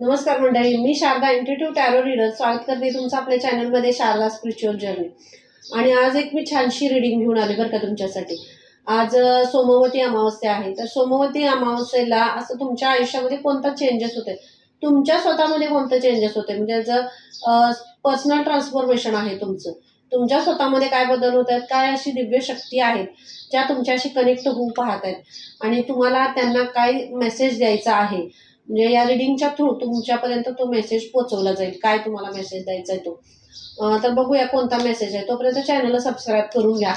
नमस्कार मंडळी मी शारदा इंटिट्यूट टॅरो रीडर स्वागत करते तुमचं आपल्या चॅनलमध्ये शारदा स्पिरिच्युअल जर्नी आणि आज एक मी छानशी रिडिंग घेऊन आले बरं का तुमच्यासाठी. आज सोमवती अमावस्या आहे. तर सोमवती अमावस्येला असं तुमच्या आयुष्यामध्ये कोणता चेंजेस होते? तुमच्या स्वतःमध्ये कोणतं चेंजेस होते? म्हणजे जर पर्सनल ट्रान्सफॉर्मेशन आहे तुमचं तुमच्या स्वतःमध्ये काय बदल होत आहेत? काय अशी दिव्य शक्ती आहेत ज्या तुमच्याशी कनेक्ट होऊ पाहत आहेत? आणि तुम्हाला त्यांना काय मेसेज द्यायचा आहे म्हणजे या रिडिंगच्या थ्रू तुमच्यापर्यंत तो मेसेज पोचवला जाईल. काय तुम्हाला मेसेज द्यायचा आहे तो? तर बघूया कोणता मेसेज आहे. तोपर्यंत चॅनलला सबस्क्राईब करून घ्या.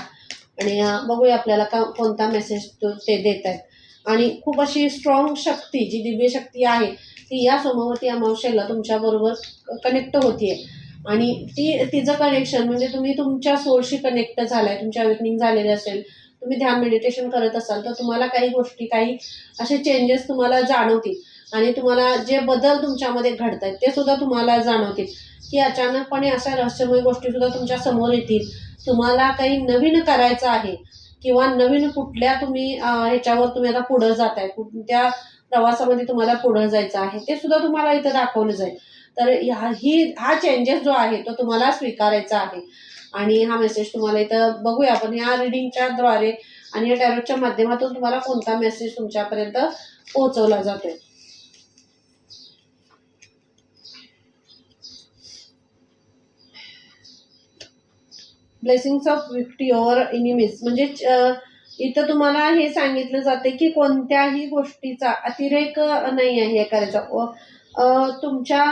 आणि बघूया आपल्याला का कोणता मेसेज तो ते देत आहेत. आणि खूप अशी स्ट्रॉंग शक्ती जी दिव्य शक्ती आहे ती या सोमवती अमावशेला तुमच्याबरोबर कनेक्ट होतीये. आणि ती तिचं कनेक्शन म्हणजे तुम्ही तुमच्या सोलशी कनेक्ट झालाय तुमच्या अवेकनिंग झालेले असेल तुम्ही ध्यान मेडिटेशन करत असाल तर तुम्हाला काही गोष्टी काही असे चेंजेस तुम्हाला जाणवतील. आणि तुम्हाला जे बदल तुमच्यामध्ये घडत आहेत ते सुद्धा तुम्हाला जाणवतील. की अचानकपणे अशा रहस्यमय गोष्टी सुद्धा तुमच्यासमोर येतील. तुम्हाला काही नवीन करायचं आहे किंवा नवीन कुठल्या तुम्ही ह्याच्यावर तुम्ही आता पुढं आहे कोणत्या प्रवासामध्ये तुम्हाला पुढं जायचं आहे ते सुद्धा तुम्हाला इथं दाखवलं जाईल. तर ह्या ही हा चेंजेस जो आहे तो तुम्हाला स्वीकारायचा आहे. आणि हा मेसेज तुम्हाला इथं बघूया. आपण या रिडिंगच्या द्वारे आणि या टॅरोटच्या माध्यमातून तुम्हाला कोणता मेसेज तुमच्यापर्यंत पोहोचवला जातोय. Blessings of victory over enemies म्हणजे इथं तुम्हाला हे सांगितलं जाते की कोणत्याही गोष्टीचा अतिरेक नाही आहे हे करायचा व, तुमच्या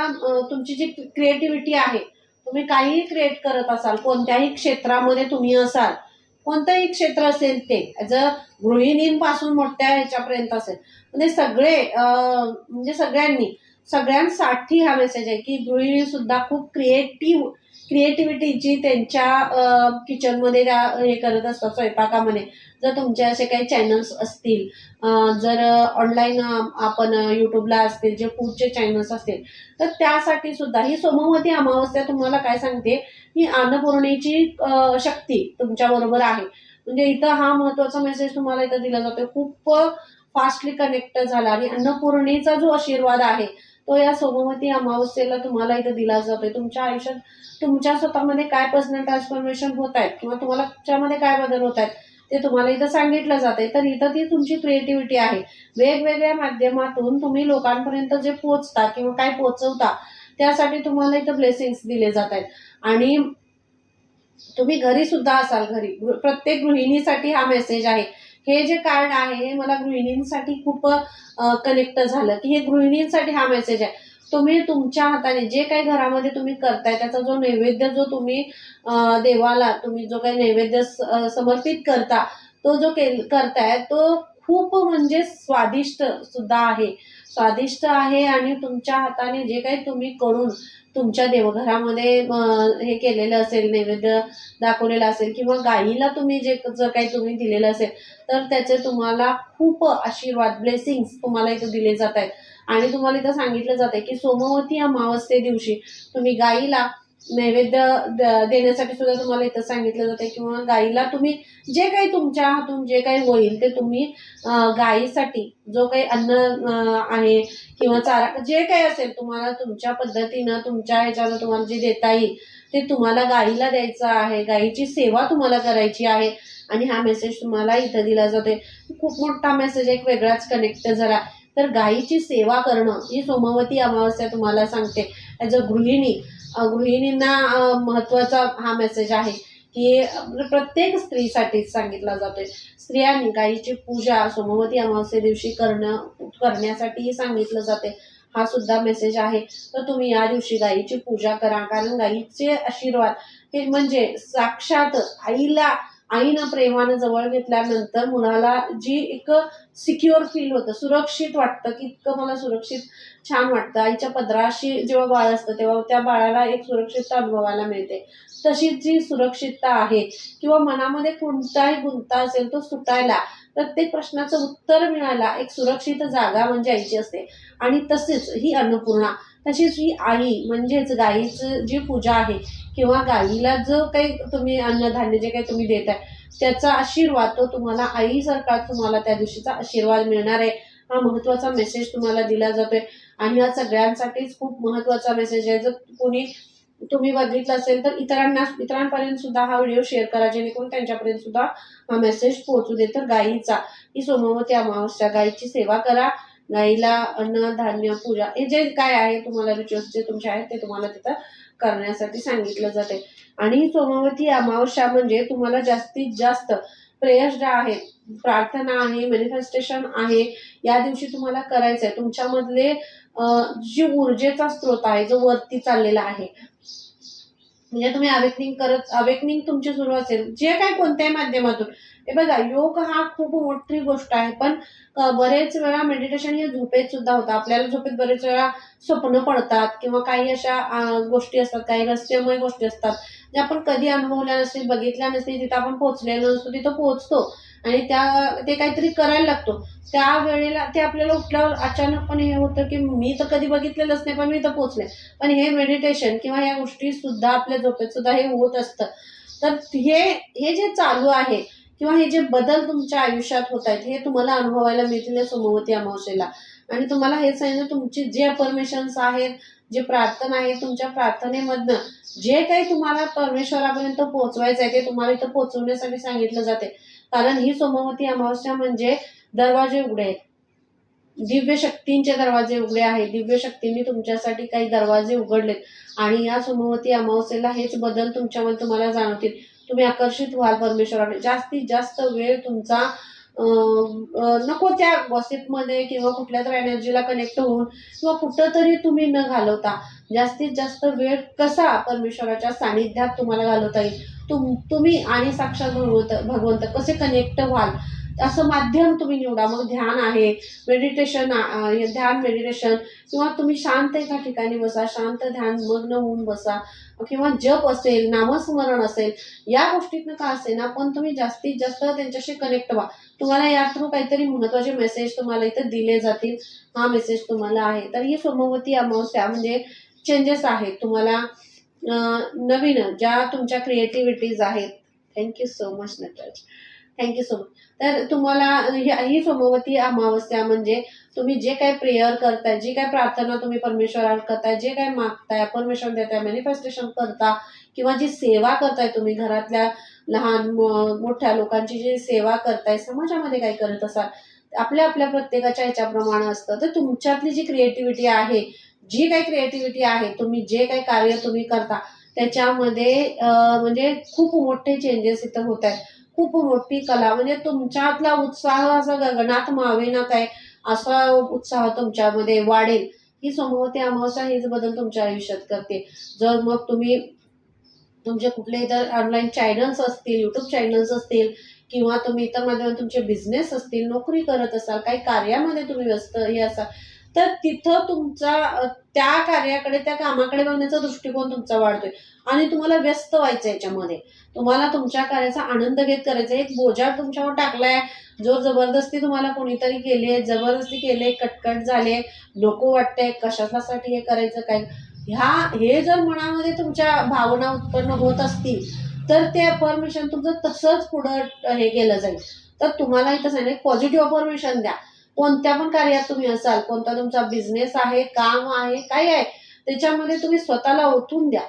तुमची जी क्रिएटिव्हिटी आहे तुम्ही काहीही क्रिएट करत असाल कोणत्याही क्षेत्रामध्ये तुम्ही असाल कोणतंही क्षेत्र असेल ते ॲज अ गृहिणींपासून मोठ्या ह्याच्यापर्यंत असेल म्हणजे सगळे म्हणजे सगळ्यांनी सगळ्यांसाठी हा मेसेज आहे की गृहिणी सुद्धा खूप क्रिएटिव्ह क्रिएटिव्हिटीची त्यांच्या किचनमध्ये त्या हे करत असतात स्वयंपाकामध्ये. जर तुमचे असे काही चॅनल्स असतील जर ऑनलाईन आपण यूट्यूबला असतील जे फूडचे चॅनल्स असतील तर त्यासाठी सुद्धा ही सोमवती अमावस्या तुम्हाला काय सांगते ही अन्नपूर्णेची शक्ती तुमच्याबरोबर आहे. म्हणजे इथं हा महत्त्वाचा मेसेज तुम्हाला इथं दिला जातो खूप फास्टली कनेक्ट झाला आणि अन्नपूर्णेचा जो आशीर्वाद आहे तो या सोमवती अमावस्येला तुम्हाला इथं दिला जातोय. तुमच्या आयुष्यात तुमच्या स्वतःमध्ये काय पर्सनल ट्रान्सफॉर्मेशन होत आहेत किंवा तुम्हाला तुमच्यामध्ये काय बदल होत आहेत ते तुम्हाला इथं सांगितलं जाते तर इथं ती तुमची क्रिएटिव्हिटी आहे. वेगवेगळ्या माध्यमातून तुम्ही लोकांपर्यंत जे पोचता किंवा काय पोचवता त्यासाठी तुम्हाला इथं ब्लेसिंग्स दिले जात आहेत आणि तुम्ही घरी सुद्धा असाल घरी प्रत्येक गृहिणीसाठी हा मेसेज आहे. हे जे कार्ड आहे हे मला गृहिणींसाठी खूप कनेक्ट झालं. की हे गृहिणींसाठी हा मेसेज आहे. तुम्ही तुमच्या हाताने जे काही घरामध्ये तुम्ही करताय त्याचा जो नैवेद्य जो तुम्ही देवाला तुम्ही जो काही नैवेद्य समर्पित करता तो जो के करताय तो खूप म्हणजे स्वादिष्ट सुद्धा आहे. स्वादिष्ट आहे आणि तुमच्या हाताने जे काही तुम्ही करून तुमच्या देवघरामध्ये हे केलेलं असेल नैवेद्य दाखवलेलं असेल किंवा गाईला तुम्ही जे जर काही तुम्ही दिलेलं असेल तर त्याचे तुम्हाला खूप आशीर्वाद ब्लेसिंग्स तुम्हाला इथं दिले जात आहेत आणि तुम्हाला इथं सांगितलं जात आहे की सोमवती अमावस्ये दिवशी तुम्ही गाईला नैवेद्य देण्यासाठी सुद्धा तुम्हाला इथं सांगितलं जातं किंवा गाईला तुम्ही जे काही तुमच्या हातून जे काही होईल ते तुम्ही गाईसाठी जो काही अन्न आहे किंवा चारा जे काही असेल तुम्हाला तुमच्या पद्धतीनं तुमच्या ह्याच्यानं तुम्हाला जे देता येईल ते तुम्हाला गाईला द्यायचं आहे. गाईची सेवा तुम्हाला करायची आहे. आणि हा मेसेज तुम्हाला इथं दिला जातोय. खूप मोठा मेसेज एक वेगळाच कनेक्ट झाला तर गाईची सेवा करणं ही सोमवती अमावस्या तुम्हाला सांगते. ॲज अ गृहिणी गृहिणींना महत्त्वाचा महत्त्वाचा हा मेसेज आहे की म्हणजे प्रत्येक स्त्रीसाठीच सांगितला जातोय. स्त्रियांनी गाईची पूजा सोमवती अमावस्ये दिवशी करणं करण्यासाठीही सांगितलं जाते हा सुद्धा मेसेज आहे. तर तुम्ही या दिवशी गाईची पूजा करा. कारण गाईचे आशीर्वाद हे म्हणजे साक्षात आईला आईनं प्रेमानं जवळ घेतल्यानंतर मुलाला जी एक सिक्युअर फील होतं सुरक्षित वाटतं की इतकं मला सुरक्षित छान वाटतं. आईच्या पदराशी जेव्हा बाळ असतं तेव्हा त्या बाळाला एक सुरक्षितता अनुभवायला मिळते. तशीच जी सुरक्षितता आहे किंवा मनामध्ये कोणताही गुंता असेल तो सुटायला प्रत्येक प्रश्नाचं उत्तर मिळायला एक सुरक्षित जागा म्हणजे आईची असते. आणि तसेच ही अन्नपूर्णा तशीच ही आई म्हणजेच गाईचं जी पूजा आहे किंवा गाईला जो काही तुम्ही अन्नधान्य जे काही तुम्ही देताय त्याचा आशीर्वाद तो तुम्हाला सरकार तुम्हाला त्या दिवशीचा आशीर्वाद मिळणार आहे. हा महत्त्वाचा मेसेज तुम्हाला दिला जातोय. आणि हा सगळ्यांसाठीच खूप महत्त्वाचा मेसेज आहे. जर कोणी तुम्ही बघितलं असेल तर इतरांना इतरांपर्यंत सुद्धा हा व्हिडिओ शेअर करा. जेणेकरून त्यांच्यापर्यंत सुद्धा हा मेसेज पोहोचू दे. तर गायीचा ही सोमवती अमावस्या गायीची सेवा करा. गाईला अन्न धान्य पूजा हे जे काय आहे तुम्हाला रिच्युअल्स जे तुमचे आहेत ते तुम्हाला तिथं करण्यासाठी सांगितलं जाते. आणि सोमवती अमावस्या म्हणजे तुम्हाला जास्तीत जास्त प्रेयर्स ज्या आहेत प्रार्थना आहे मॅनिफेस्टेशन आहे या दिवशी तुम्हाला करायचं आहे तुमच्यामधले जी ऊर्जेचा स्रोत आहे जो वरती चाललेला आहे म्हणजे तुम्ही अवेकनिंग करत अवेकनिंग तुमची सुरू असेल. जे काय कोणत्याही माध्यमातून. हे बघा योग हा खूप मोठी गोष्ट आहे. पण बरेच वेळा मेडिटेशन हे झोपेत सुद्धा होतं. आपल्याला झोपेत बरेच वेळा स्वप्न पडतात किंवा काही अशा गोष्टी असतात काही रहस्यमय गोष्टी असतात. ज्या आपण कधी अनुभवल्या नसतील बघितल्या नसतील तिथं आपण पोहोचलेलो नसतो तिथं पोहोचतो. आणि त्या ते काहीतरी करायला लागतो. त्या वेळेला ते आपल्याला उठल्यावर अचानकपणे हे होतं की मी तर कधी बघितलेलंच नाही पण मी तर पोचले. पण हे मेडिटेशन किंवा या गोष्टी सुद्धा आपल्या झोपेत सुद्धा हे होत असतं. तर हे हे जे चालू आहे किंवा हे जे बदल तुमच्या आयुष्यात होत आहेत हे तुम्हाला अनुभवायला मिळतील या सोमवती अमावस्येला. आणि तुम्हाला हे सांगितलं तुमची जे परमिशन्स आहेत जे प्रार्थना आहे तुमच्या प्रार्थनेमधनं जे काही तुम्हाला परमेश्वरापर्यंत पोहोचवायचं आहे ते तुम्हाला इथं पोहोचवण्यासाठी सांगितलं जाते. कारण ही सोमवती अमावस्या म्हणजे दरवाजे उघडे. दिव्य शक्तींचे दरवाजे उघडे आहेत. दिव्य शक्तींनी तुमच्यासाठी काही दरवाजे उघडलेत. आणि या सोमवती अमावस्येला हेच बदल तुमच्यामध्ये तुम्हाला जाणवतील. तुम्ही आकर्षित व्हाल परमेश्वराकडे जास्तीत जास्त वेळ तुमचा नको त्या गॉसिपमध्ये किंवा कुठल्या तर एनर्जीला कनेक्ट होऊन किंवा कुठंतरी तुम्ही न घालवता जास्तीत जास्त वेळ कसा परमेश्वराच्या सानिध्यात तुम्हाला घालवता येईल? तुम तुम्ही आणि साक्षात भगवंत भगवंत कसे कनेक्ट व्हाल? असं माध्यम तुम्ही निवडा. मग ध्यान आहे मेडिटेशन ध्यान मेडिटेशन किंवा तुम्ही शांत एका ठिकाणी बसा शांत ध्यान मग्न होऊन बसा किंवा जप असेल नामस्मरण असेल या गोष्टीतनं का असेल ना पण तुम्ही जास्तीत जास्त त्यांच्याशी कनेक्ट व्हा. तुम्हाला या थ्रू काहीतरी महत्त्वाचे मेसेज तुम्हाला इथं दिले जातील. हा मेसेज तुम्हाला आहे. तर ही सोमवती अमावस्या म्हणजे चेंजेस आहेत. तुम्हाला नवीन ज्या तुमच्या क्रिएटिव्हिटीज आहेत. Thank you so much Nataraj thank you so much तर तुम्हाला ही ही सोमवती अमावस्या म्हणजे तुम्ही जे काही प्रेयर करताय जी काय प्रार्थना तुम्ही परमेश्वराला करताय जे काय मागताय परमेश्वर देताय मॅनिफेस्टेशन करता किंवा जी सेवा करताय तुम्ही घरातल्या लहान मोठ्या लोकांची जी सेवा करताय समाजामध्ये काय करत असाल आपल्या आपल्या प्रत्येकाच्या ह्याच्याप्रमाणे असतं. तर तुमच्यातली जी क्रिएटिव्हिटी आहे जी काही क्रिएटिव्हिटी आहे तुम्ही जे काही कार्य तुम्ही करता त्याच्यामध्ये म्हणजे खूप मोठे चेंजेस इथं होत आहेत खूप मोठी कला म्हणजे तुमच्यातला उत्साह असा गगनात मावेना काय? असा उत्साह तुमच्यामध्ये वाढेल. ही समोवती अमावस्या हेच बदल तुमच्या आयुष्यात करते. जर मग तुम्ही तुमचे कुठले इतर ऑनलाईन चॅनल्स असतील युट्यूब चॅनल्स असतील किंवा तुम्ही इतर माध्यमात तुमचे बिझनेस असतील नोकरी करत असाल काही कार्यामध्ये तुम्ही व्यस्त हे असाल तर तिथं तुमचा त्या कार्याकडे त्या कामाकडे बघण्याचा दृष्टिकोन तुमचा वाढतोय. आणि तुम्हाला व्यस्त व्हायचं याच्यामध्ये. तुम्हाला तुमच्या कार्याचा आनंद घेत करायचा एक बोजा तुमच्यावर टाकलाय. जो जबरदस्ती तुम्हाला कोणीतरी केली जबरदस्ती केले कटकट झाले नको वाटतंय कशासाठी हे करायचं काय? ह्या हे जर मनामध्ये तुमच्या भावना उत्पन्न होत असतील तर ते परमिशन तुमचं तसंच पुढं हे केलं जाईल. तर तुम्हाला इथं सांगितलं पॉझिटिव्ह अपॉर्मेशन द्या. कोणत्या पण कार्यात तुम्ही असाल कोणता तुमचा बिझनेस आहे काम आहे काय आहे त्याच्यामध्ये तुम्ही स्वतःला ओतून द्या.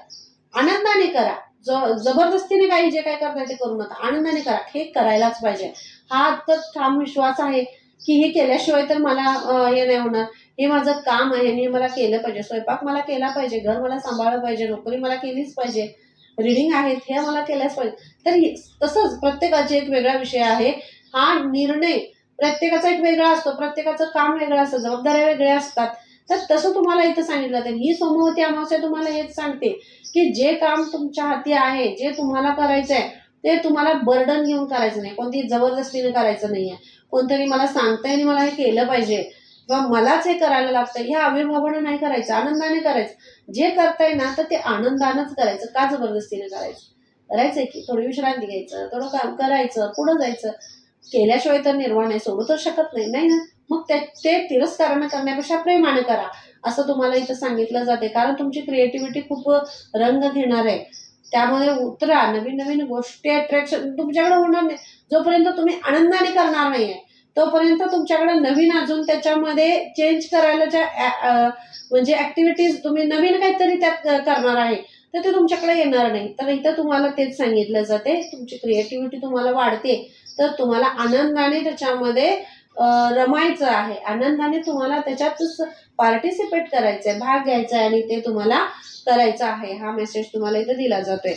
आनंदाने करा. ज जबरदस्तीने काही जे काय करताय ते करू नका आनंदाने करा. हे करायलाच पाहिजे. हा तर ठाम विश्वास आहे की हे केल्याशिवाय तर मला हे नाही होणार. हे माझं काम आहे. मी हे मला केलं पाहिजे. स्वयंपाक मला केला पाहिजे. घर मला सांभाळलं पाहिजे. नोकरी मला केलीच पाहिजे. रिडिंग आहेत. हे मला केल्याच पाहिजे. तर तसंच प्रत्येकाचे एक वेगळा विषय आहे. हा निर्णय प्रत्येकाचा एक वेगळा असतो प्रत्येकाचं काम वेगळं असतं जबाबदाऱ्या वेगळ्या असतात. तर तसं तुम्हाला इथं सांगितलं जातं. ही सोमवती अमावस्या तुम्हाला हेच सांगते की जे काम तुमच्या हाती आहे जे तुम्हाला करायचं आहे ते तुम्हाला बर्डन घेऊन करायचं नाही. कोणती जबरदस्तीने करायचं नाहीये. कोणतरी मला सांगताय आणि मला हे केलं पाहिजे. किंवा मलाच हे करायला लागतं ह्या आविर्भावानं नाही करायचं आनंदाने करायचं. जे करताय ना तर ते आनंदानंच करायचं का जबरदस्तीने करायचं? करायचंय की थोडी विश्रांती घ्यायचं थोडं काम करायचं पुढं जायचं. केल्याशिवाय तर निर्वाण नाही सोडू तर शकत नाही. नाही ना? मग ते ते तिरस्कारानं करण्यापेक्षा प्रेमानं करा. असं तुम्हाला इथं सांगितलं जाते. कारण तुमची क्रिएटिव्हिटी खूप रंग घेणार आहे. त्यामध्ये उतरा. नवीन नवीन गोष्टी अट्रॅक्शन तुमच्याकडे होणार नाही. जोपर्यंत तुम्ही आनंदाने करणार नाहीये तोपर्यंत तुमच्याकडे नवीन अजून त्याच्यामध्ये चेंज करायला ज्या म्हणजे ऍक्टिव्हिटीज तुम्ही नवीन काहीतरी त्यात करणार आहे तर ते तुमच्याकडे येणार नाही. तर इथं तुम्हाला तेच सांगितलं जाते. तुमची क्रिएटिव्हिटी तुम्हाला वाढते. तर तुम्हाला आनंदाने त्याच्यामध्ये रमायचं आहे. आनंदाने तुम्हाला त्याच्यात पार्टिसिपेट करायचं आहे भाग घ्यायचा आहे आणि ते तुम्हाला करायचं आहे. हा मेसेज तुम्हाला इथं दिला जातोय.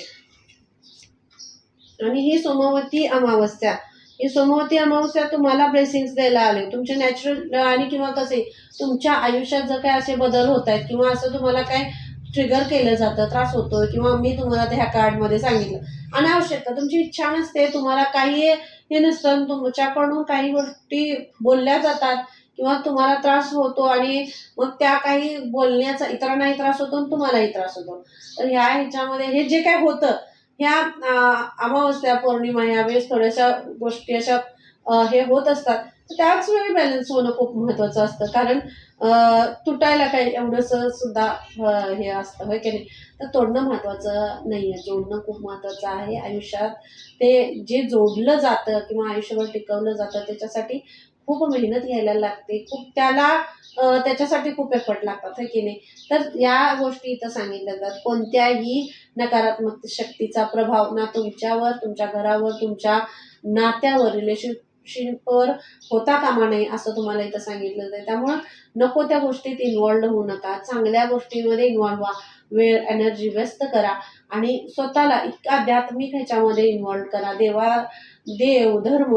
आणि ही सोमवती अमावस्या. ही सोमवती अमावस्या तुम्हाला ब्लेसिंग्स द्यायला आले. तुमचे नॅचरल आणि किंवा कसे तुमच्या आयुष्यात जर काय असे बदल होत आहेत किंवा असं तुम्हाला काय ट्रिगर केलं जातं त्रास होतो किंवा मी तुम्हाला त्या ह्या कार्डमध्ये सांगितलं अनावश्यक. तुमची इच्छा नसते तुम्हाला काही हे नसतं. तुमच्याकडून काही गोष्टी बोलल्या जातात किंवा तुम्हाला त्रास होतो आणि मग त्या काही बोलण्याचा इतरांनाही त्रास होतो आणि तुम्हालाही त्रास होतो. तर ह्या ह्याच्यामध्ये हे जे काय होतं ह्या अमावस्या पौर्णिमा यावेळेस वेळेस थोड्याशा गोष्टी अशा हे होत असतात. तर त्याच वेळी बॅलन्स होणं खूप महत्वाचं असतं. कारण तुटायला काही एवढंसं सुद्धा हे असतं होय की नाही? तर तोडणं महत्वाचं नाही आहे जोडणं खूप महत्वाचं आहे. आयुष्यात ते जे जोडलं जातं किंवा आयुष्यभर टिकवलं जातं त्याच्यासाठी खूप मेहनत घ्यायला लागते. खूप त्याला त्याच्यासाठी खूप एफर्ट लागतात होय की नाही? तर या गोष्टी इथं सांगितल्या जातात. कोणत्याही नकारात्मक शक्तीचा प्रभाव ना तुमच्यावर तुमच्या घरावर तुमच्या नात्यावर रिलेशनशिपवर होता कामा नये असं तुम्हाला इथं सांगितलं जाईल त्यामुळं नको त्या गोष्टीत इन्वॉल्ड होऊ नका. चांगल्या गोष्टींमध्ये इन्वॉल्व व्हा. वेळ एनर्जी व्यस्त करा. आणि स्वतःला इतका आध्यात्मिक ह्याच्यामध्ये इन्वॉल्व करा. देवा देव धर्म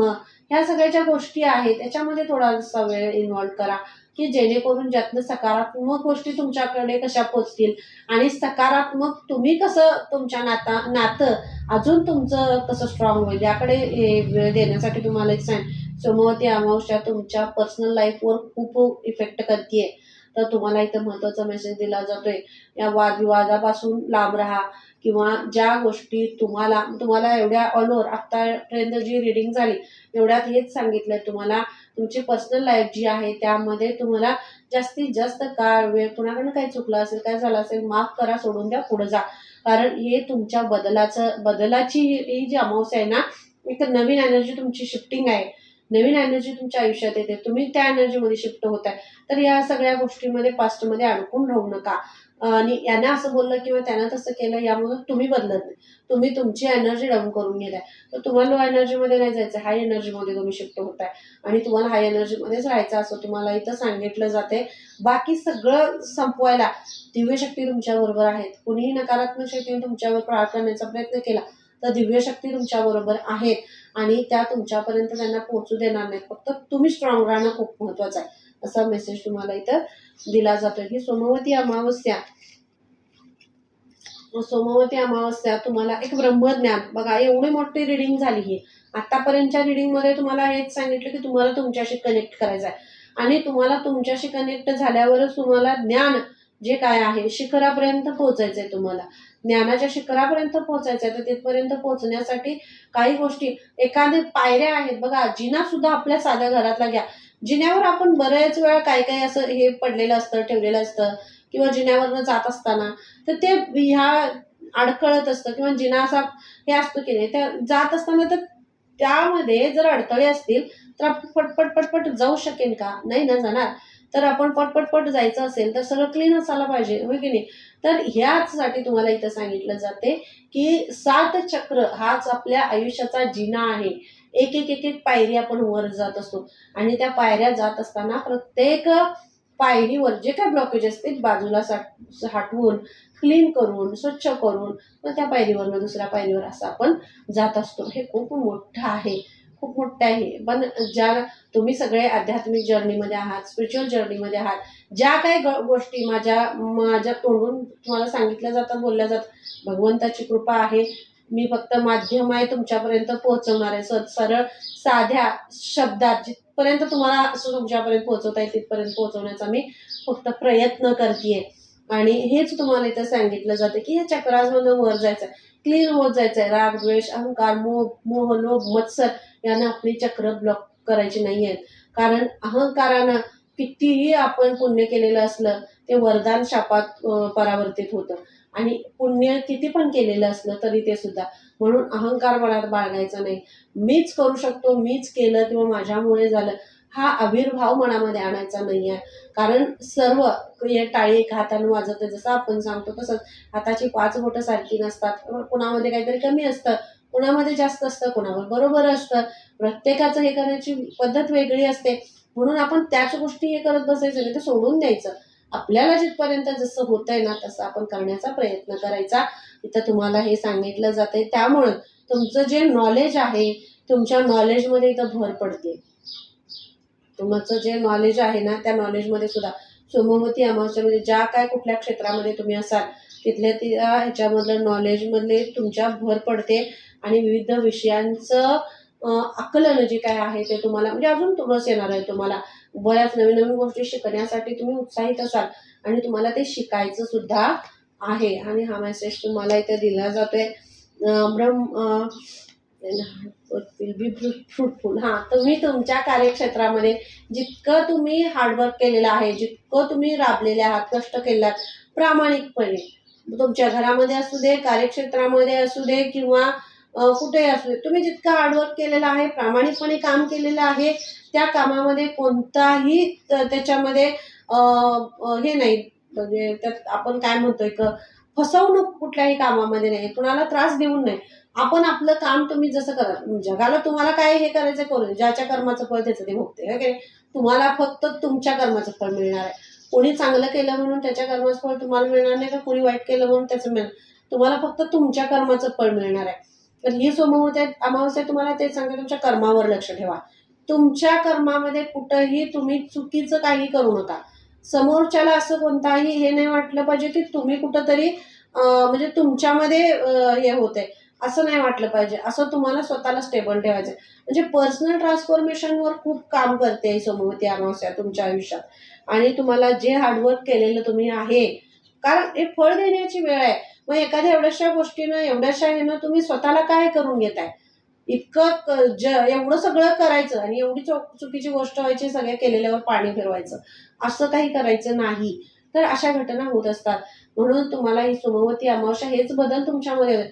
ह्या सगळ्या ज्या गोष्टी आहेत त्याच्यामध्ये थोडासा वेळ इन्वॉल्व करा. की जेणेकरून ज्यातनं सकारात्मक गोष्टी तुमच्याकडे कशा पोचतील आणि सकारात्मक तुम्ही कसं तुमच्या नाता नातं अजून तुमचं कसं स्ट्रॉंग होईल याकडे हे वेळ देण्यासाठी तुम्हाला एक सांग सोमवती अमावस्या तुमच्या पर्सनल लाईफवर खूप इफेक्ट करते तर तुम्हाला इथं महत्त्वाचा मेसेज दिला जातोय. या वादविवादापासून लांब राहा किंवा ज्या गोष्टी तुम्हाला तुम्हाला एवढ्या ऑल ओव्हर आत्तापर्यंत जी रिडिंग झाली एवढ्यात हेच सांगितलं तुम्हाला. तुमची पर्सनल लाईफ जी आहे त्यामध्ये तुम्हाला जास्तीत जास्त काळ वेळ कुणाकडून काही चुकलं असेल काय झालं असेल माफ करा सोडून द्या पुढे जा. कारण हे तुमच्या बदलाचं बदलाची ही ही जी अमावस्या आहे ना एक नवीन एनर्जी तुमची शिफ्टिंग आहे. नवीन एनर्जी तुमच्या आयुष्यात येते. तुम्ही त्या एनर्जीमध्ये शिफ्ट होत आहे तर या सगळ्या गोष्टीमध्ये पास्टमध्ये अडकून राहू नका. आणि याने असं बोललं किंवा त्यानं तसं केलं यामधून तुम्ही बदलत नाही. तुम्ही तुमची एनर्जी डाऊन करून घेताय. तर तुम्हाला लो एनर्जीमध्ये नाही जायचं हाय एनर्जीमध्ये तुम्ही शिफ्ट होत आहे आणि तुम्हाला हाय एनर्जीमध्येच राहायचं असं तुम्हाला इथं सांगितलं जाते. बाकी सगळं संपवायला दिव्यशक्ती तुमच्याबरोबर आहेत. कुणीही नकारात्मक शक्तीने तुमच्यावर प्रहार करण्याचा प्रयत्न केला तर दिव्य शक्ती तुमच्या तुमच्याबरोबर आहेत आणि त्या तुमच्यापर्यंत त्यांना पोहोचू देणार नाहीत. फक्त तुम्ही स्ट्रॉंग राहणं खूप महत्वाचं आहे. असा मेसेज तुम्हाला इथं दिला जातोय ही सोमवती अमावस्या. सोमवती अमावस्या तुम्हाला एक ब्रह्मज्ञान. बघा एवढी मोठी रिडिंग झाली ही. आतापर्यंतच्या रिडिंगमध्ये तुम्हाला हेच सांगितलं की तुम्हाला तुमच्याशी कनेक्ट करायचं आहे आणि तुम्हाला तुमच्याशी कनेक्ट झाल्यावरच तुम्हाला ज्ञान जे काय आहे शिखरापर्यंत पोहोचायचंय तुम्हाला. ज्ञानाच्या शिखरापर्यंत पोहोचायचं आहे तर तिथपर्यंत पोहोचण्यासाठी काही गोष्टी एखादे पायऱ्या आहेत बघा जिना सुद्धा आपल्या साध्या घरातला घ्या. जिन्यावर आपण बऱ्याच वेळा काय काय असं हे पडलेलं असतं ठेवलेलं असतं किंवा जिन्यावरनं जात असताना तर ते ह्या अडखळत असतं किंवा जिना असा हे असतो की नाही त्या जात असताना तर त्यामध्ये जर अडथळे असतील तर आपण पटपट पटपट जाऊ शकेन का? नाही ना जाणार. तर आपण पटपटपट जायचं असेल तर सगळं क्लीन असायला पाहिजे होय की नाही? तर ह्याचसाठी तुम्हाला इथं सांगितलं जाते की सात चक्र हाच आपल्या आयुष्याचा जिना आहे. एक एक एक एक पायरी आपण वर जात असतो आणि त्या पायऱ्या जात असताना प्रत्येक पायरीवर जे काय ब्लॉकेज असतील बाजूला साठ हटवून क्लीन करून स्वच्छ करून मग त्या पायरीवरनं दुसऱ्या पायरीवर असं आपण जात असतो. हे खूप मोठं आहे. खूप मोठं आहे. पण ज्या तुम्ही सगळे आध्यात्मिक जर्नीमध्ये आहात स्पिरिच्युअल जर्नीमध्ये आहात ज्या काही ग- गोष्टी माझ्या माझ्या तोंडून तुम्हाला सांगितल्या जातात बोलल्या जातात भगवंताची कृपा आहे. मी फक्त माध्यम आहे तुमच्यापर्यंत पोहोचवणार आहे. सर सरळ साध्या शब्दात जिथपर्यंत तुम्हाला असं तुमच्यापर्यंत पोहोचवता येईल तिथपर्यंत पोहोचवण्याचा मी फक्त प्रयत्न करते आणि हेच तुम्हाला इथं सांगितलं जातं की हे चक्रासमधून वर जायचं क्लीन होत जायचं आहे राग द्वेष अहंकार मोह मोह लोभ मत्सर यानं आपली चक्र ब्लॉक करायची नाही आहेत कारण अहंकारानं कितीही आपण पुण्य केलेलं असलं ते वरदान शापात परावर्तित होतं. आणि पुण्य किती पण केलेलं असलं तरी ते सुद्धा. म्हणून अहंकार मनात बाळगायचा नाही. मीच करू शकतो मीच केलं किंवा माझ्यामुळे झालं हा आविर्भाव मनामध्ये आणायचा नाही आहे कारण सर्व हे टाळी एका हाताने वाजवतं जसं आपण सांगतो तसंच हाताची पाच बोटं सारखी नसतात. कुणामध्ये काहीतरी कमी असतं कुणामध्ये जास्त असतं कुणावर बरोबर असतं. प्रत्येकाचं हे करण्याची पद्धत वेगळी असते. म्हणून आपण त्याच गोष्टी हे करत बसायचं नाही ते सोडून द्यायचं. आपल्याला जिथपर्यंत जसं होतंय ना तसं आपण करण्याचा प्रयत्न करायचा. इथं तुम्हाला हे सांगितलं जातंय. त्यामुळं तुमचं जे नॉलेज आहे तुमच्या नॉलेजमध्ये इथं भर पडते. तुमचं जे नॉलेज आहे ना त्या नॉलेजमध्ये सुद्धा सोमवती अमावस्यामध्ये म्हणजे ज्या काय कुठल्या क्षेत्रामध्ये तुम्ही असाल तिथल्या त्या ह्याच्यामधलं नॉलेजमधले तुमच्या भर पडते. आणि विविध विषयांचं आकलन जे काय आहे ते तुम्हाला म्हणजे अजून रस येणार आहे तुम्हाला. बऱ्याच नवीन नवीन गोष्टी शिकण्यासाठी तुम्ही उत्साहित असाल आणि तुम्हाला ते शिकायचं सुद्धा आहे. आणि हा मेसेज तुम्हाला इथे दिला जातोय. ब्रह्म विल बी फ्रुटफुल हां तुम्ही तुमच्या कार्यक्षेत्रामध्ये जितकं तुम्ही हार्डवर्क केलेलं आहे जितकं तुम्ही राबलेले आहात कष्ट केले आहात प्रामाणिकपणे तुमच्या घरामध्ये असू दे कार्यक्षेत्रामध्ये असू दे किंवा कुठेही असू दे. तुम्ही जितकं हार्डवर्क केलेलं आहे प्रामाणिकपणे काम केलेलं आहे त्या कामामध्ये कोणताही त्याच्यामध्ये हे नाही. म्हणजे त्यात आपण काय म्हणतो एक फसवणूक कुठल्याही कामामध्ये नाही. कुणाला त्रास देऊन नाही. आपण आपलं काम तुम्ही जसं करा जगाला तुम्हाला काय हे करायचं करू ज्याच्या कर्माचं फळ त्याचं ते भोगते है नाही? तुम्हाला फक्त तुमच्या कर्माचं फळ मिळणार आहे. कोणी चांगलं केलं म्हणून त्याच्या कर्माचं फळ तुम्हाला मिळणार नाही का? कोणी वाईट केलं म्हणून त्याचं मिळणार तुम्हाला फक्त तुमच्या कर्माचं फळ मिळणार आहे. तर ही सोमवत्या अमावस्या तुम्हाला ते सांगते तुमच्या कर्मावर लक्ष ठेवा. तुमच्या कर्मामध्ये कुठंही तुम्ही चुकीचं काही करू नका. समोरच्याला असं कोणताही हे नाही वाटलं पाहिजे की तुम्ही कुठंतरी म्हणजे तुमच्यामध्ये हे होते असं नाही वाटलं पाहिजे. असं तुम्हाला स्वतःला स्टेबल ठेवायचं म्हणजे पर्सनल ट्रान्सफॉर्मेशनवर खूप काम करते ही सोमवती अमावस्या तुमच्या आयुष्यात. आणि तुम्हाला जे हार्डवर्क केलेलं तुम्ही आहे कारण हे फळ देण्याची वेळ आहे. मग एखाद्या एवढ्याशा गोष्टीनं एवढ्याशा ह्यानं तुम्ही स्वतःला काय करून घेताय? इतकं ज एवढं सगळं करायचं आणि एवढी चुकीची गोष्ट व्हायची सगळ्या केलेल्यावर पाणी फिरवायचं असं काही करायचं नाही. तर अशा घटना होत असतात. म्हणून तुम्हाला ही सोमवती अमावस्या हेच बदल तुमच्यामध्ये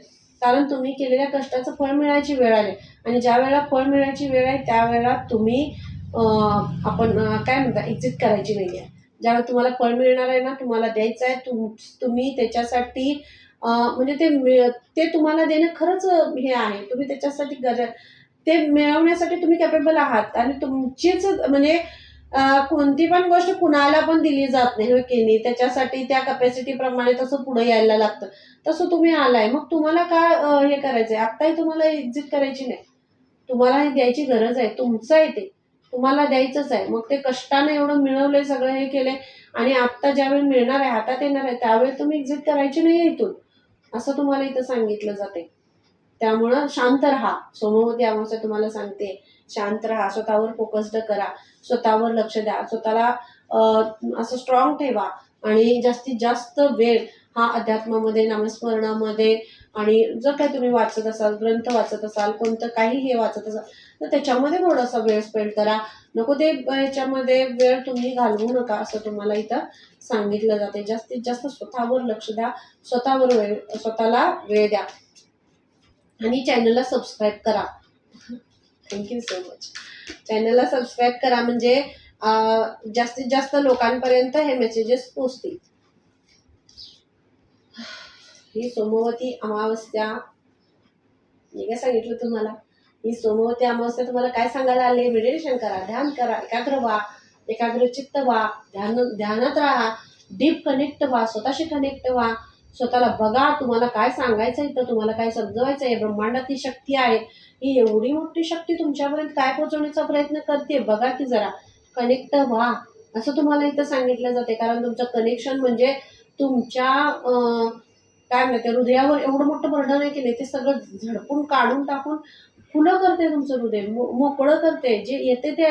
कारण तुम्ही केलेल्या कष्टाचं फळ मिळायची वेळ आली. आणि ज्या वेळेला फळ मिळायची वेळ आहे त्यावेळेला तुम्ही आपण काय म्हणता एक्झिट करायची नाही आहे. ज्यावेळेला तुम्हाला फळ मिळणार आहे ना तुम्हाला द्यायचं आहे तुम तुम्ही त्याच्यासाठी म्हणजे ते मिळ ते तुम्हाला देणं खरंच हे आहे. तुम्ही त्याच्यासाठी गर ते मिळवण्यासाठी तुम्ही कॅपेबल आहात. आणि तुमचीच म्हणजे कोणती पण गोष्ट कुणाला पण दिली जात नाही हो की नाही? त्याच्यासाठी त्या कपॅसिटीप्रमाणे तसं पुढे यायला लागतं. तसं तुम्ही आलाय. मग तुम्हाला काय हे करायचं आहे आत्ताही तुम्हाला एक्झिट करायची नाही. तुम्हाला हे द्यायची गरज आहे. तुमचं आहे ते. तुम्हाला द्यायचंच आहे. मग ते कष्टाने एवढं मिळवलंय सगळं हे केलंय. आणि आत्ता ज्यावेळी मिळणार आहे हातात येणार आहे त्यावेळी तुम्ही एक्झिट करायची नाही इथून. असं तुम्हाला इथं सांगितलं जाते. त्यामुळं शांत राहा. सोमवती अमावस्या तुम्हाला सांगते. शांत राहा. स्वतःवर फोकस्ड करा. स्वतःवर लक्ष द्या. स्वतःला असं स्ट्रॉंग ठेवा. आणि जास्तीत जास्त वेळ हा अध्यात्मामध्ये नामस्मरणामध्ये आणि जर काय तुम्ही वाचत असाल ग्रंथ वाचत असाल कोणतं काही हे वाचत असाल तर त्याच्यामध्ये थोडासा वेळ स्पेंड करा. नको ते याच्यामध्ये वेळ तुम्ही घालवू नका असं तुम्हाला इथं सांगितलं जाते. जास्तीत जास्त स्वतःवर लक्ष द्या. स्वतःवर वेळ स्वतःला वेळ द्या. आणि चॅनलला सबस्क्राईब करा. थँक्यू सो मच चॅनलला सबस्क्राईब करा म्हणजे जास्तीत जास्त लोकांपर्यंत हे मेसेजेस पोचतील ही सोमवती अमावस्या. मी काय सांगितलं तुम्हाला? ही सोमवती अमावस्या तुम्हाला काय सांगायला आले? मेडिटेशन करा ध्यान करा एकाग्र व्हा एकाग्र चित्त व्हा ध्यान ध्यानात राहा डीप कनेक्ट व्हा स्वतःशी कनेक्ट व्हा. स्वतःला बघा तुम्हाला काय सांगायचं आहे तर तुम्हाला काय समजवायचं आहे ब्रह्मांडात ही शक्ती आहे. ही एवढी मोठी शक्ती तुमच्यापर्यंत काय पोहोचवण्याचा प्रयत्न करते? बघा की जरा. कनेक्ट व्हा. असं तुम्हाला इथं सांगितलं जाते. कारण तुमचं कनेक्शन म्हणजे तुमच्या अं, काय माहिती हृदयावर एवढं मोठं बर्डन आहे की नाही ते सगळं झडपून काढून टाकून फुलं करते तुमचं हृदय मो- मोकळं करते जे येते ते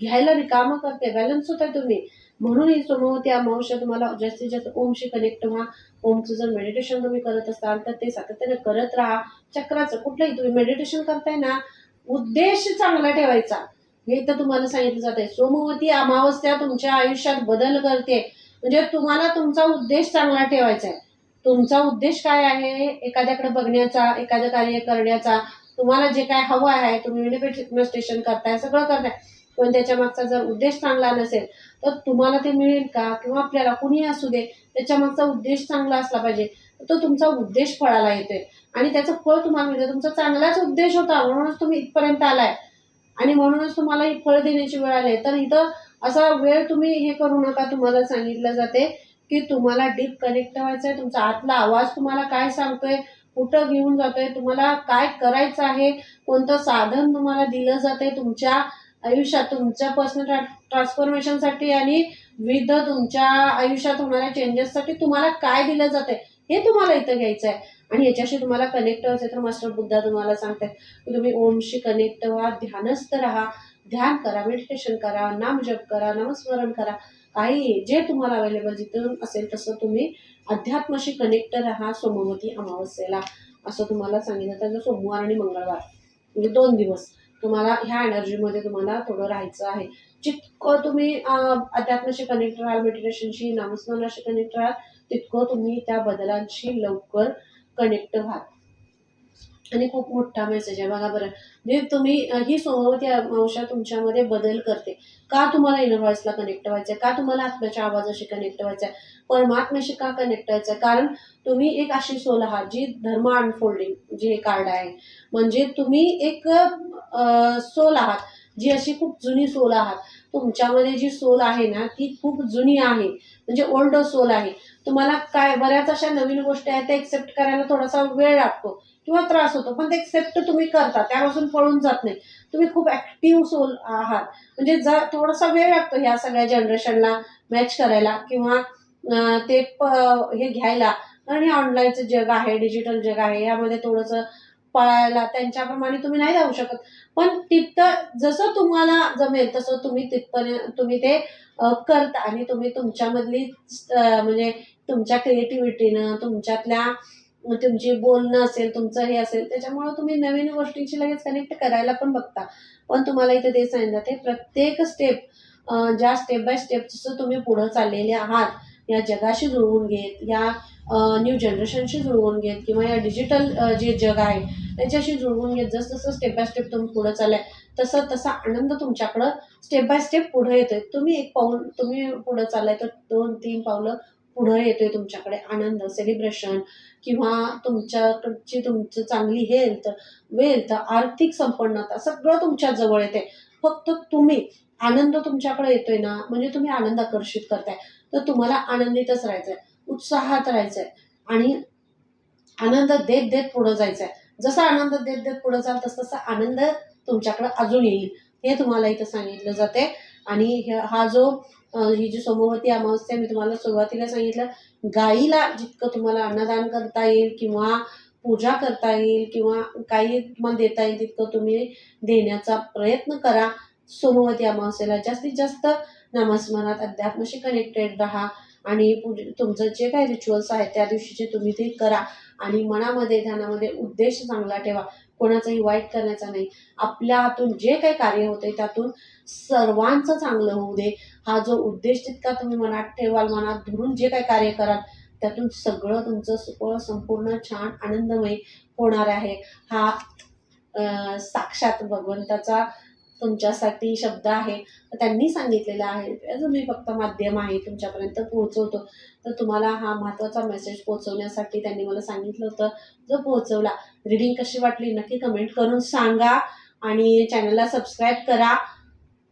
घ्यायला रिकामं करते बॅलन्स होत आहे तुम्ही. म्हणून ही सोमवती अमावस्या तुम्हाला जास्तीत जास्त ओमशी कनेक्ट व्हा. ओमचं जर मेडिटेशन तुम्ही करत असाल तर ते सातत्याने करत राहा. चक्राचं कुठलंही तुम्ही मेडिटेशन करताय ना उद्देश चांगला ठेवायचा. हे तर तुम्हाला सांगितलं जात आहे सोमवती अमावस्या तुमच्या आयुष्यात बदल करते. म्हणजे तुम्हाला तुमचा उद्देश चांगला ठेवायचा आहे तुमचा उद्देश काय आहे? एखाद्याकडे बघण्याचा एखादं कार्य करण्याचा तुम्हाला जे काय हवं आहे तुम्ही मॅनिफेस्टेशन करताय सगळं करताय. पण त्याच्या मागचा जर उद्देश चांगला नसेल तर तुम्हाला ते मिळेल का? किंवा आपल्याला कुणी असू दे त्याच्या मागचा उद्देश चांगला असला पाहिजे तो तुमचा उद्देश फळाला येतोय. आणि त्याचं फळ तुम्हाला मिळतं. तुमचा चांगलाच उद्देश होता म्हणूनच तुम्ही इथपर्यंत आलाय. आणि म्हणूनच तुम्हाला ही फळ देण्याची वेळ आली तर इथं असा वेळ तुम्ही हे करू नका तुम्हाला सांगितलं जाते. की तुम्हाला डीप कनेक्ट व्हायचं आहे तुमचा आतला आवाज तुम्हाला काय सांगतोय कुठं घेऊन जातोय तुम्हाला काय करायचं आहे कोणतं साधन तुम्हाला दिलं जातंय तुमच्या आयुष्यात तुमच्या पर्सनल ट्रान्सफॉर्मेशनसाठी आणि विविध तुमच्या आयुष्यात होणाऱ्या चेंजेससाठी तुम्हाला काय दिलं जातंय हे तुम्हाला इथं घ्यायचं आहे आणि याच्याशी तुम्हाला कनेक्ट व्हायचं तर मास्टर बुद्धा तुम्हाला सांगतात की तुम्ही ओमशी कनेक्ट व्हा ध्यानस्थ राहा ध्यान करा मेडिटेशन करा नामजप करा नामस्मरण करा. काही जे तुम्हाला अवेलेबल जिथं असेल तसं तुम्ही अध्यात्माशी कनेक्ट राहा सोमवती अमावस्येला असं तुम्हाला सांगितलं. तर सोमवार आणि मंगळवार म्हणजे दोन दिवस. तुम्हाला ह्या एनर्जीमध्ये तुम्हाला थोडं राहायचं आहे. जितकं तुम्ही अध्यात्माशी कनेक्ट राहाल मेडिटेशनशी नामस्मरणाशी कनेक्ट राहाल तितकं तुम्ही त्या बदलांशी लवकर कनेक्ट व्हाल. आणि खूप मोठा मेसेज आहे. बघा बरं. जे तुम्ही ही सोमवती अंशा तुमच्यामध्ये बदल करते. का तुम्हाला इनर व्हॉइसला कनेक्ट व्हायचं आहे का तुम्हाला आत्म्याच्या आवाजाशी कनेक्ट व्हायचं आहे परमात्म्याशी का कनेक्ट व्हायचं आहे कारण तुम्ही एक अशी सोल आहात जी धर्म अनफोल्डिंग जे हे कार्ड आहे. म्हणजे तुम्ही एक सोल आहात. जी अशी खूप जुनी सोल आहात. तुमच्यामध्ये जी सोल आहे ना ती खूप जुनी आहे. म्हणजे ओल्ड सोल आहे. तुम्हाला काय बऱ्याच अशा नवीन गोष्टी आहेत त्या एक्सेप्ट करायला थोडासा वेळ लागतो. किंवा त्रास होतो. पण ते एक्सेप्ट तुम्ही करता. त्यापासून पळून जात नाही. तुम्ही खूप ॲक्टिव्ह सोल आहात. म्हणजे जर थोडासा वेळ लागतो ह्या सगळ्या जनरेशनला मॅच करायला किंवा ते प हे घ्यायला. कारण हे ऑनलाईनचं जग आहे डिजिटल जग आहे. यामध्ये थोडंसं पळायला त्यांच्याप्रमाणे तुम्ही नाही जाऊ शकत. पण तिथं जसं तुम्हाला जमेल तसं तुम्ही तिथपर्यंत तुम्ही ते करता. आणि तुम्ही तुमच्यामधली म्हणजे तुमच्या क्रिएटिव्हिटीनं तुमच्यातल्या तुमची बोलणं असेल तुमचं हे असेल त्याच्यामुळं तुम्ही नवीन गोष्टींशी लगेच कनेक्ट करायला पण बघता. पण तुम्हाला इथे ते सांगितलं ते प्रत्येक स्टेप ज्या स्टेप बाय स्टेप जसं तुम्ही पुढं चाललेले आहात या जगाशी जुळवून घेत या न्यू जनरेशनशी जुळवून घेत किंवा या डिजिटल जे जग आहे त्याच्याशी जुळवून घेत जसं जसं स्टेप बाय स्टेप तुम्ही पुढं चाललाय तसं तसा आनंद तुमच्याकडं स्टेप बाय स्टेप पुढे येतोय. तुम्ही एक पाऊल तुम्ही पुढं चाललाय तर दोन तीन पावलं पुढं येतोय तुमच्याकडे आनंद सेलिब्रेशन किंवा तुमच्याकडची तुमचं चांगली हेल्थ वेल्थ आर्थिक संपन्नता सगळं तुमच्या जवळ येते फक्त तुम्ही आनंद तुमच्याकडे येतोय ना म्हणजे तुम्ही आनंद आकर्षित करताय. तर तुम्हाला आनंदितच राहायचंय उत्साहात राहायचंय आणि आनंद देत देत पुढं जायचंय. जसा आनंद देत देत पुढं जाल तस तसा आनंद तुमच्याकडे अजून येईल. हे तुम्हाला इथं सांगितलं जाते आणि हा जो ही जी सोमवती अमावस्या मी तुम्हाला सुरुवातीला सांगितलं गाईला जितकं तुम्हाला अन्नदान करता येईल किंवा पूजा करता येईल किंवा काही तुम्हाला देता येईल तितकं तुम्ही देण्याचा प्रयत्न करा. सोमवती अमावस्येला जास्तीत जास्त नामस्मरणात अध्यात्माशी कनेक्टेड राहा आणि तुमचं जे काही रिच्युअल्स आहेत त्या दिवशीचे तुम्ही ते करा. आणि मनामध्ये ध्यानामध्ये उद्देश चांगला ठेवा. कोणाचंही वाईट करण्याचा नाही. आपल्या हातून जे काही कार्य होते त्यातून सर्वांचं चांगलं होऊ दे. हा जो उद्देश तितका तुम्ही मनात ठेवाल मनात धरून जे काही कार्य कराल त्यातून सगळं तुमचं सुफळ संपूर्ण छान आनंदमय होणार आहे. हा साक्षात भगवंताचा तुमच्यासाठी शब्द आहे. तर त्यांनी सांगितलेला आहे. त्याचं मी फक्त माध्यम आहे तुमच्यापर्यंत पोहोचवतो. तर तुम्हाला हा महत्त्वाचा मेसेज पोहोचवण्यासाठी त्यांनी मला सांगितलं होतं. जो पोहोचवला. रिडिंग कशी वाटली? नक्की कमेंट करून सांगा. आणि चॅनलला सबस्क्राईब करा.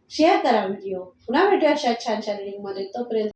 शेअर करा व्हिडिओ पुन्हा भेटूया अशा छान छान रिडिंगमध्ये तोपर्यंत